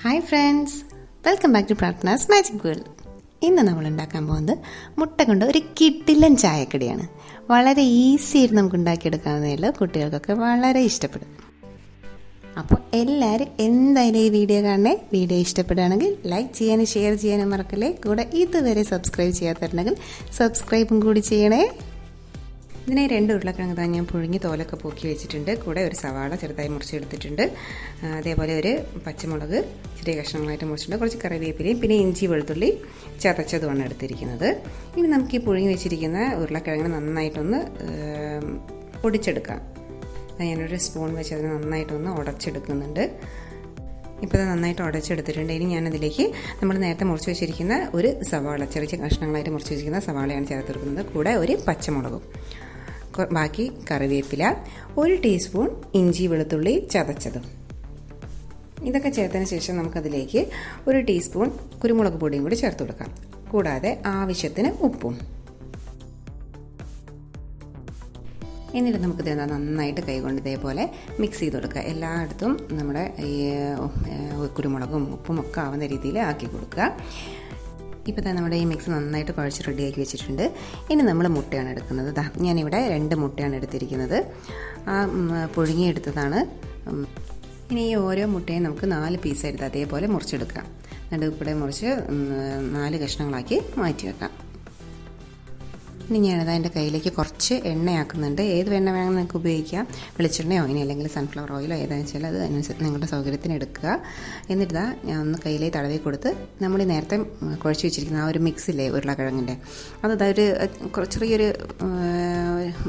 Hi friends welcome back to Prarthana's magic world ഇന്ന് നമ്മൾ ഉണ്ടാക്കാൻ പോകുന്നത് മുട്ട കൊണ്ട് ഒരു കിട്ടിലൻ ചായക്കടിയാണ്. വളരെ ഈസി ആയിട്ട് നമുക്ക് ഉണ്ടാക്കിയെടുക്കാവുന്നതല്ലോ കുട്ടികൾക്കൊക്കെ വളരെ ഇഷ്ടപ്പെടും. അപ്പോൾ എല്ലാവരും എന്തായാലും ഈ വീഡിയോ കാണണേ. വീഡിയോ ഇഷ്ടപ്പെടുകയാണെങ്കിൽ ലൈക്ക് ചെയ്യാനും ഷെയർ ചെയ്യാനും മറക്കല്ലേ. കൂടെ ഇതുവരെ സബ്സ്ക്രൈബ് ചെയ്യാത്തവരുണ്ടെങ്കിൽ സബ്സ്ക്രൈബും കൂടി ചെയ്യണേ. ഇതിനെ രണ്ട് ഉരുളക്കിഴങ്ങ് താൻ ഞാൻ പുഴുങ്ങി തോലൊക്കെ പോക്കി വെച്ചിട്ടുണ്ട്. കൂടെ ഒരു സവാള ചെറുതായി മുറിച്ചെടുത്തിട്ടുണ്ട്. അതേപോലെ ഒരു പച്ചമുളക് ചെറിയ കഷ്ണങ്ങളായിട്ട് മുറിച്ചിട്ടുണ്ട്. കുറച്ച് കറിവേപ്പിലയും പിന്നെ ഇഞ്ചി വെളുത്തുള്ളി ചതച്ചതുമാണ് എടുത്തിരിക്കുന്നത്. ഇനി നമുക്ക് ഈ പുഴുങ്ങി വെച്ചിരിക്കുന്ന ഉരുളക്കിഴങ്ങിന് നന്നായിട്ടൊന്ന് പൊടിച്ചെടുക്കാം. ഞാനൊരു സ്പൂൺ വെച്ച് അതിന് നന്നായിട്ടൊന്ന് ഉടച്ചെടുക്കുന്നുണ്ട്. ഇപ്പോൾ ഇത് നന്നായിട്ട് ഉടച്ചെടുത്തിട്ടുണ്ട്. ഇനി ഞാനതിലേക്ക് നമ്മൾ നേരത്തെ മുറിച്ച് വെച്ചിരിക്കുന്ന ഒരു സവാള ചെറിയ കഷ്ണങ്ങളായിട്ട് മുറിച്ച് വെച്ചിരിക്കുന്ന സവാളയാണ് ചേർത്ത് കൊടുക്കുന്നത്. കൂടെ ഒരു പച്ചമുളകും. ബാക്കി കറിവേപ്പില ഒരു ടീസ്പൂൺ ഇഞ്ചി വെളുത്തുള്ളി ചതച്ചതും. ഇതൊക്കെ ചേർത്തതിന് ശേഷം നമുക്കതിലേക്ക് ഒരു ടീസ്പൂൺ കുരുമുളക് പൊടിയും കൂടി ചേർത്ത് കൊടുക്കാം. കൂടാതെ ആവശ്യത്തിന് ഉപ്പും. എന്നിട്ട് നമുക്കിത് നന്നായിട്ട് കൈകൊണ്ട് ഇതേപോലെ മിക്സ് ചെയ്ത് കൊടുക്കുക. എല്ലായിടത്തും നമ്മുടെ ഈ കുരുമുളകും ഉപ്പും ഒക്കെ ആവുന്ന രീതിയിൽ ആക്കി കൊടുക്കുക. ഇപ്പോൾ തന്നെ നമ്മുടെ ഈ മിക്സ് നന്നായിട്ട് കുഴച്ച് റെഡിയാക്കി വെച്ചിട്ടുണ്ട്. ഇനി നമ്മൾ മുട്ടയാണ് എടുക്കുന്നത്. ഞാനിവിടെ രണ്ട് മുട്ടയാണ് എടുത്തിരിക്കുന്നത്. ആ പുഴുങ്ങിയെടുത്തതാണ്. ഇനി ഈ ഓരോ മുട്ടയും നമുക്ക് നാല് പീസ് എടുത്ത് അതേപോലെ മുറിച്ചെടുക്കാം. നടുവ് കൂടെ മുറിച്ച് നാല് കഷ്ണങ്ങളാക്കി മാറ്റി വെക്കാം ഇനി ഞാനത് അതിന്റെ കയ്യിലേക്ക് കുറച്ച് എണ്ണയാക്കുന്നുണ്ട്. ഏത് എണ്ണ വേണമെങ്കിൽ നിങ്ങൾക്ക് ഉപയോഗിക്കാം. വെളിച്ചെണ്ണയോ ഇനി അല്ലെങ്കിൽ സൺഫ്ലവർ ഓയിലോ ഏതാണെന്ന് വെച്ചാൽ അത് അനുസരിച്ച് നിങ്ങളുടെ സൗകര്യത്തിന് എടുക്കുക. എന്നിട്ട് ഞാൻ ഒന്ന് കയ്യിലേക്ക് തടവി കൊടുത്ത് നമ്മൾ നേരത്തെ കുഴച്ച് വെച്ചിരിക്കുന്ന ആ ഒരു മിക്സില്ലേ ഉരുളക്കിഴങ്ങിന്റെ അത് ഒരു ചെറിയൊരു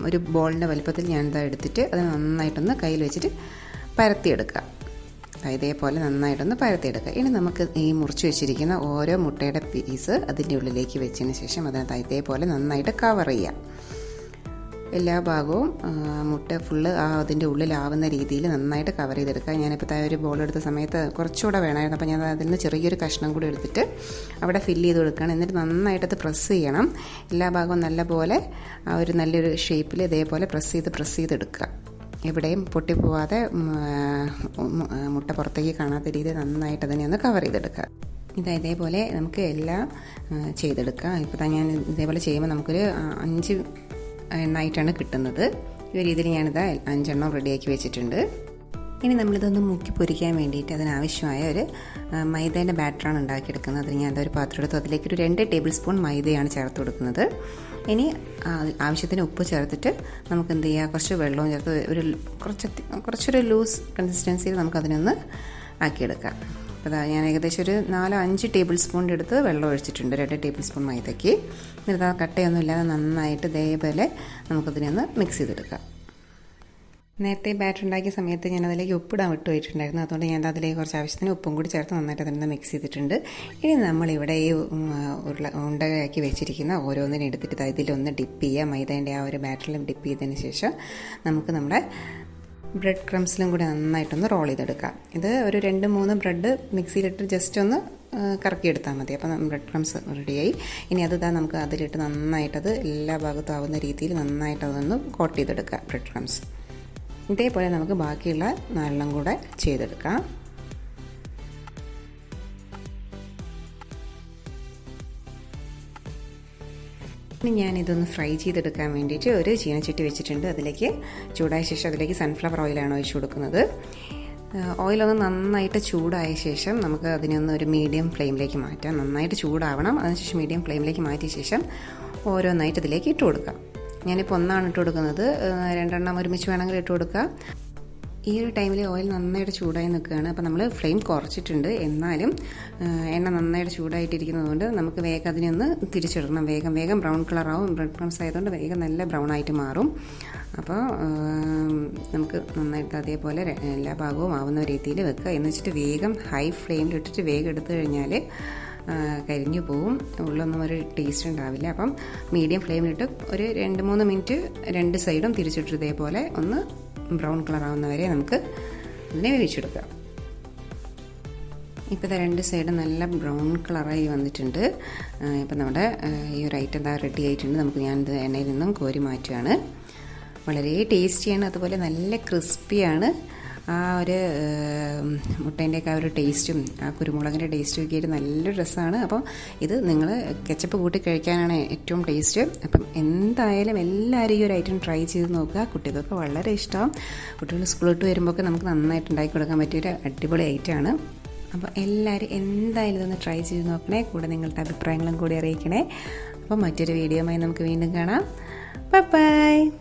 ഒരു ബോളിന്റെ വലുപ്പത്തിൽ ഞാനിതാ എടുത്തിട്ട് അത് നന്നായിട്ടൊന്ന് കയ്യിൽ വെച്ചിട്ട് പരത്തിയെടുക്കുക. ഇതേപോലെ നന്നായിട്ടൊന്ന് പരത്തിയെടുക്കുക. ഇനി നമുക്ക് ഈ മുറിച്ച് വെച്ചിരിക്കുന്ന ഓരോ മുട്ടയുടെ പീസ് അതിന്റെ ഉള്ളിലേക്ക് വെച്ചതിന് ശേഷം അതിനകത്ത് ഇതേപോലെ നന്നായിട്ട് കവർ ചെയ്യാം. എല്ലാ ഭാഗവും മുട്ട ഫുള്ള് ആ അതിന്റെ ഉള്ളിലാവുന്ന രീതിയിൽ നന്നായിട്ട് കവർ ചെയ്തെടുക്കുക. ഞാനിപ്പോൾ താഴെ ഒരു ബോൾ എടുത്ത സമയത്ത് കുറച്ചുകൂടെ വേണമായിരുന്നു. അപ്പോൾ ഞാൻ അതിൽ നിന്ന് ചെറിയൊരു കഷ്ണം കൂടി എടുത്തിട്ട് അവിടെ ഫില്ല് ചെയ്ത് കൊടുക്കണം എന്നിട്ട് നന്നായിട്ടത് പ്രസ് ചെയ്യണം. എല്ലാ ഭാഗവും നല്ലപോലെ ആ ഒരു നല്ലൊരു ഷേപ്പിൽ ഇതേപോലെ പ്രസ് ചെയ്ത് പ്രസ് ചെയ്തെടുക്കുക. എവിടെയും പൊട്ടിപ്പോവാതെ മുട്ട പുറത്തേക്ക് കാണാത്ത രീതിയിൽ നന്നായിട്ട് അതിനെ ഒന്ന് കവർ ചെയ്തെടുക്കുക. ഇത് ഇതേപോലെ നമുക്ക് എല്ലാം ചെയ്തെടുക്കാം. ഇപ്പോൾ തന്നെ ഞാൻ ഇതേപോലെ ചെയ്യുമ്പോൾ നമുക്കൊരു അഞ്ച് എണ്ണമായിട്ടാണ് കിട്ടുന്നത്. ഈ രീതിയിൽ ഞാനിത് അഞ്ചെണ്ണം റെഡിയാക്കി വെച്ചിട്ടുണ്ട്. ഇനി നമ്മളിതൊന്ന് മുക്കി പൊരിക്കാൻ വേണ്ടിയിട്ട് അതിനാവശ്യമായ ഒരു മൈദേന്റെ ബാറ്ററാണ് ഉണ്ടാക്കിയെടുക്കുന്നത്. അതിന് ഞാൻ ഒരു പാത്രം എടുത്തു. അതിലേക്ക് ഒരു രണ്ട് ടേബിൾ സ്പൂൺ മൈദയാണ് ചേർത്ത് കൊടുക്കുന്നത്. ഇനി ആവശ്യത്തിന് ഉപ്പ് ചേർത്തിട്ട് നമുക്ക് എന്ത് ചെയ്യുക കുറച്ച് വെള്ളവും ചേർത്ത് ഒരു കുറച്ച് കുറച്ചൊരു ലൂസ് കൺസിസ്റ്റൻസിയിൽ നമുക്കതിനൊന്ന് ആക്കിയെടുക്കാം. അപ്പോൾ ഞാൻ ഏകദേശം ഒരു നാലോ അഞ്ച് ടേബിൾ സ്പൂണിന്റെ അടുത്ത് വെള്ളം ഒഴിച്ചിട്ടുണ്ട്. രണ്ട് ടേബിൾ സ്പൂൺ മൈദയ്ക്ക്. എന്നിട്ട് ആ കട്ടയൊന്നും ഇല്ലാതെ നന്നായിട്ട് ഇതേപോലെ നമുക്കതിനെ ഒന്ന് മിക്സ് ചെയ്തെടുക്കാം. നേരത്തെ ബാറ്റർ ഉണ്ടാക്കിയ സമയത്ത് ഞാൻ അതിലേക്ക് ഉപ്പിടാൻ വിട്ടു പോയിട്ടുണ്ടായിരുന്നു അതുകൊണ്ട് ഞാൻ അതിലേക്ക് കുറച്ച് ആവശ്യത്തിന് ഉപ്പും കൂടി ചേർത്ത് നന്നായിട്ട് അതിനെ മിക്സ് ചെയ്തിട്ടുണ്ട്. ഇനി നമ്മളിവിടെ ഈ ഉരുള ഉണ്ടയാക്കി വെച്ചിരിക്കുന്ന ഓരോന്നിനും എടുത്തിട്ട് ഇതിലൊന്ന് ഡിപ്പ് ചെയ്യുക. മൈദേന്റെ ആ ഒരു ബാറ്ററിലും ഡിപ്പ് ചെയ്തതിന് ശേഷം നമുക്ക് നമ്മുടെ ബ്രെഡ് ക്രംസിലും കൂടി നന്നായിട്ടൊന്ന് റോൾ ചെയ്തെടുക്കാം. ഇത് ഒരു രണ്ട് മൂന്ന് ബ്രെഡ് മിക്സിയിലിട്ട് ജസ്റ്റ് ഒന്ന് കറക്കിയെടുത്താൽ മതി. അപ്പം ബ്രെഡ് ക്രംസ് റെഡിയായി ഇനി അത് ഇതാ നമുക്ക് അതിലിട്ട് നന്നായിട്ടത് എല്ലാ ഭാഗത്തും ആവുന്ന രീതിയിൽ നന്നായിട്ട് അതൊന്ന് കോട്ട് ചെയ്തെടുക്കുക ബ്രെഡ് ക്രംസ് ഇതേപോലെ നമുക്ക് ബാക്കിയുള്ള നാലെണ്ണം കൂടെ ചെയ്തെടുക്കാം. ഇനി ഞാനിതൊന്ന് ഫ്രൈ ചെയ്തെടുക്കാൻ വേണ്ടിയിട്ട് ഒരു ചീനച്ചട്ടി വെച്ചിട്ടുണ്ട്. അതിലേക്ക് ചൂടായ ശേഷം അതിലേക്ക് സൺഫ്ലവർ ഓയിലാണ് ഒഴിച്ചു കൊടുക്കുന്നത്. ഓയിലൊന്ന് നന്നായിട്ട് ചൂടായ ശേഷം നമുക്ക് അതിനൊന്ന് ഒരു മീഡിയം ഫ്ലെയിമിലേക്ക് മാറ്റാം. നന്നായിട്ട് ചൂടാവണം. അതിനുശേഷം മീഡിയം ഫ്ലെയിമിലേക്ക് മാറ്റിയ ശേഷം ഓരോന്നായിട്ട് ഇതിലേക്ക് ഇട്ട് കൊടുക്കാം. ഞാനിപ്പോൾ ഒന്നാണ് ഇട്ട് കൊടുക്കുന്നത്. രണ്ടെണ്ണം ഒരുമിച്ച് വേണമെങ്കിൽ ഇട്ട് കൊടുക്കുക ഈ ഒരു ടൈമിൽ ഓയിൽ നന്നായിട്ട് ചൂടായി നിൽക്കുകയാണ്. അപ്പോൾ നമ്മൾ ഫ്ലെയിം കുറച്ചിട്ടുണ്ട്. എന്നാലും എണ്ണ നന്നായിട്ട് ചൂടായിട്ടിരിക്കുന്നതുകൊണ്ട് നമുക്ക് വേഗം അതിനൊന്ന് തിരിച്ചിടണം. വേഗം വേഗം ബ്രൗൺ കളറാവും. ബ്രെഡ് ക്രംസ് ആയതുകൊണ്ട് വേഗം നല്ല ബ്രൗൺ ആയിട്ട് മാറും. അപ്പോൾ നമുക്ക് നന്നായിട്ട് അതേപോലെ എല്ലാ ഭാഗവും ആവുന്ന രീതിയിൽ വെക്കുക. എന്ന് വെച്ചിട്ട് വേഗം ഹൈ ഫ്ലെയിമിൽ ഇട്ടിട്ട് വേഗം എടുത്തു കഴിഞ്ഞാൽ കരിഞ്ഞു പോവും. ഉള്ളൊന്നും ഒരു ടേസ്റ്റ് ഉണ്ടാവില്ല. അപ്പം മീഡിയം ഫ്ലെയിമിലിട്ട് ഒരു രണ്ട് മൂന്ന് മിനിറ്റ് രണ്ട് സൈഡും തിരിച്ചിട്ട് ഇതേപോലെ ഒന്ന് ബ്രൗൺ കളർ ആവുന്നവരെ നമുക്ക് ഇതിനെ വേവിച്ചെടുക്കാം. ഇപ്പോൾ രണ്ട് സൈഡും നല്ല ബ്രൗൺ കളറായി വന്നിട്ടുണ്ട്. ഇപ്പം നമ്മുടെ ഈ ഒരു ഐറ്റം എന്താ റെഡി ആയിട്ടുണ്ട്. നമുക്ക് ഞാനിത് എണ്ണയിൽ നിന്നും കോരി മാറ്റുകയാണ് വളരെ ടേസ്റ്റിയാണ് അതുപോലെ നല്ല ക്രിസ്പിയാണ് ആ ഒരു മുട്ടേന്റെയൊക്കെ ആ ഒരു ടേസ്റ്റും ആ കുരുമുളകിന്റെ ടേസ്റ്റും ഒക്കെ ആയിട്ട് നല്ലൊരു രസമാണ്. അപ്പം ഇത് നിങ്ങൾ കെച്ചപ്പ് കൂട്ടി കഴിക്കാനാണ് ഏറ്റവും ടേസ്റ്റ്. അപ്പം എന്തായാലും എല്ലാവരും ഈ ഒരു ഐറ്റം ട്രൈ ചെയ്ത് നോക്കുക. കുട്ടികൾക്ക് വളരെ ഇഷ്ടം. കുട്ടികൾ സ്കൂളിട്ട് വരുമ്പോഴൊക്കെ നമുക്ക് നന്നായിട്ട് ഉണ്ടാക്കി കൊടുക്കാൻ പറ്റിയൊരു അടിപൊളി ഐറ്റമാണ് അപ്പോൾ എല്ലാവരും എന്തായാലും ഇതൊന്ന് ട്രൈ ചെയ്ത് നോക്കണേ. കൂടെ നിങ്ങളുടെ അഭിപ്രായങ്ങളും കൂടി അറിയിക്കണേ. അപ്പോൾ മറ്റൊരു വീഡിയോയുമായി നമുക്ക് വീണ്ടും കാണാം. Bye bye.